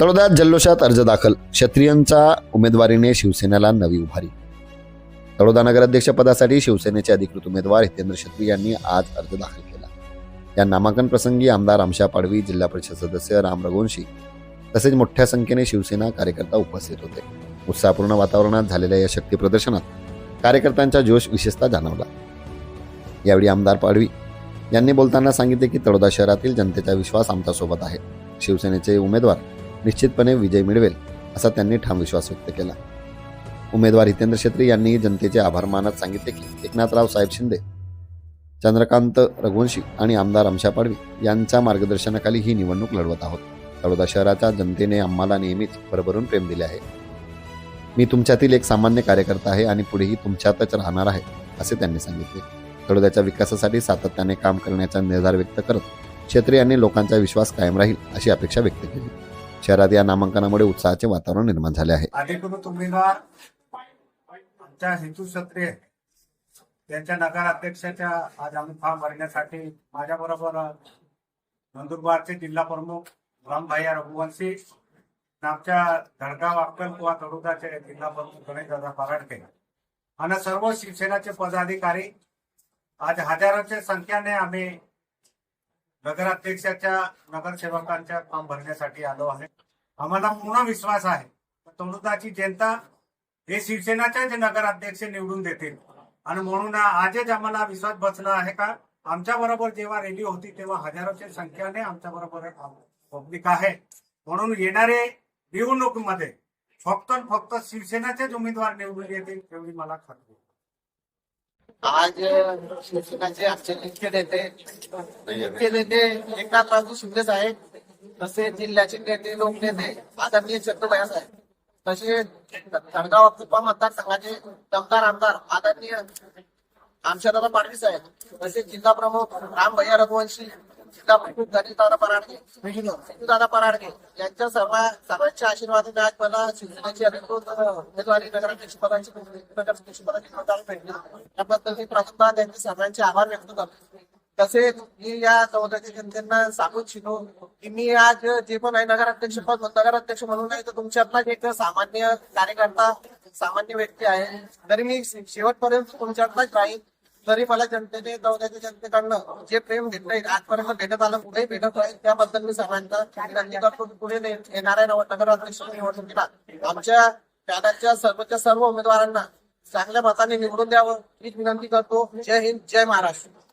तळोद्यात जल्लोषात अर्ज दाखल. क्षत्रियांच्या उमेदवारीने शिवसेनेला नवी उभारी. तळोदा नगराध्यक्ष पदासाठी शिवसेनेचे अधिकृत उमेदवार हितेंद्र क्षत्री यांनी आज अर्ज दाखल केला. या नामांकन प्रसंगी आमदार आमशा पाडवी जिल्हा परिषद सदस्य राम रघुवंशी तसेच मोठ्या संख्येने शिवसेना कार्यकर्ता उपस्थित होते. उत्साहपूर्ण वातावरणात झालेल्या या शक्ती प्रदर्शनात कार्यकर्त्यांचा जोश विशेषतः जाणवला. यावेळी आमदार पाडवी यांनी बोलताना सांगितले की तळोदा शहरातील जनतेचा विश्वास आमच्यासोबत आहे. शिवसेनेचे उमेदवार निश्चितपणे विजय मिळवेल असा त्यांनी ठाम विश्वास व्यक्त केला. उमेदवार हितेंद्र क्षेत्री यांनी जनतेचे आभार मानत सांगितले की एकनाथराव साहेब शिंदे चंद्रकांत रघुवंशी आणि आमदार अमशा पाडवी यांच्या मार्गदर्शनाखाली ही निवडणूक लढवत आहोत. तळोदा शहराच्या जनतेने आम्हाला नेहमीच भरभरून प्रेम दिले आहे. मी तुमच्यातील एक सामान्य कार्यकर्ता आहे आणि पुढेही तुमच्यातच राहणार आहे असे त्यांनी सांगितले. तळोद्याच्या विकासासाठी सातत्याने काम करण्याचा निर्धार व्यक्त करत क्षेत्रे यांनी लोकांचा विश्वास कायम राहील अशी अपेक्षा व्यक्त केली. शहरात या नामांकनामुळे उत्साहाचे वातावरण निर्माण झाले आहे. अधिकृत उमेदवार आमच्या हेतू क्षत्रिय त्यांच्या नगराध्यक्षाच्या आज आम्ही फॉर्म भरण्यासाठी माझ्या बरोबर नंदुरबारचे जिल्हा प्रमुख रामभाई रघुवंशी आमच्या धडगाव अक्कल किंवा तडोदाचे जिल्हा प्रमुख गणेशदादा पराडके आणि सर्व शिवसेनाचे पदाधिकारी. आज हजारांच्या संख्येने आम्ही नगराध्यक्षाच्या नगरसेवकांच्या फॉर्म भरण्यासाठी आलो आहे. आम्हाला पूर्ण विश्वास आहे. तोडुदाची जनता हे शिवसेनाच्या जे नगराध्यक्ष निवडून देतील. आणि म्हणून आजच आम्हाला विश्वास बसला आहे का? आमच्या बरोबर जेव्हा रॅली होती तेव्हा हजारोच्या संख्येने आमच्या बरोबर पब्लिक आहे. म्हणून येणारे निवडणुकीमध्ये फक्त फक्त शिवसेनाचेच उमेदवार निवडून येतील एवढी मला खात्री आज शिवसेनाचे आमचे मुख्य नेते मुख्य नेते एकनाथरावजी शिंदे साहेब. तसेच जिल्ह्याचे नेते लोक नेते आदरणीय चंद्रबाया साहेब. तसे धडगाव कुप्पा मतदारसंघाचे दमदार आमदार आदरणीय आमच्या दादा पाडवी साहेब. तसे जिल्हा प्रमुख राम भैया रघुवंशी दादा पराडगे गणेशदादा दादा पराडगे यांच्या सर्व सर्वांच्या आशीर्वादाने आज मला शिवसेनेची अधिकृत उमेदवारी नगराध्यक्ष पदाची नगराध्यक्ष पदाची मतदार भेटली त्याबद्दल मी प्रथमतः त्यांचे सर्वांचे आभार व्यक्त करतो. तसेच मी या चौदाच्या जनतेना सांगू इच्छितो की मी आज जे पण आहे नगराध्यक्ष पद नगराध्यक्ष म्हणून आहे तर तुमच्यातला एक सामान्य कार्यकर्ता सामान्य व्यक्ती आहे. तरी मी शेवटपर्यंत तुमच्यातलाच राहील तरी मला जनतेने दौऱ्याच्या जनतेकडनं जे प्रेम भेटलंय आजपर्यंत भेटत आलं पुढे भेटत आहे त्याबद्दल मी सर्वांचा विनंती करतो पुढे ने- येणाऱ्या नगर अध्यक्ष निवडणुकीला आमच्या पॅनलच्या सर्वच्या सर्व उमेदवारांना चांगल्या मताने निवडून द्यावं. हीच विनंती करतो. जय हिंद जय महाराष्ट्र.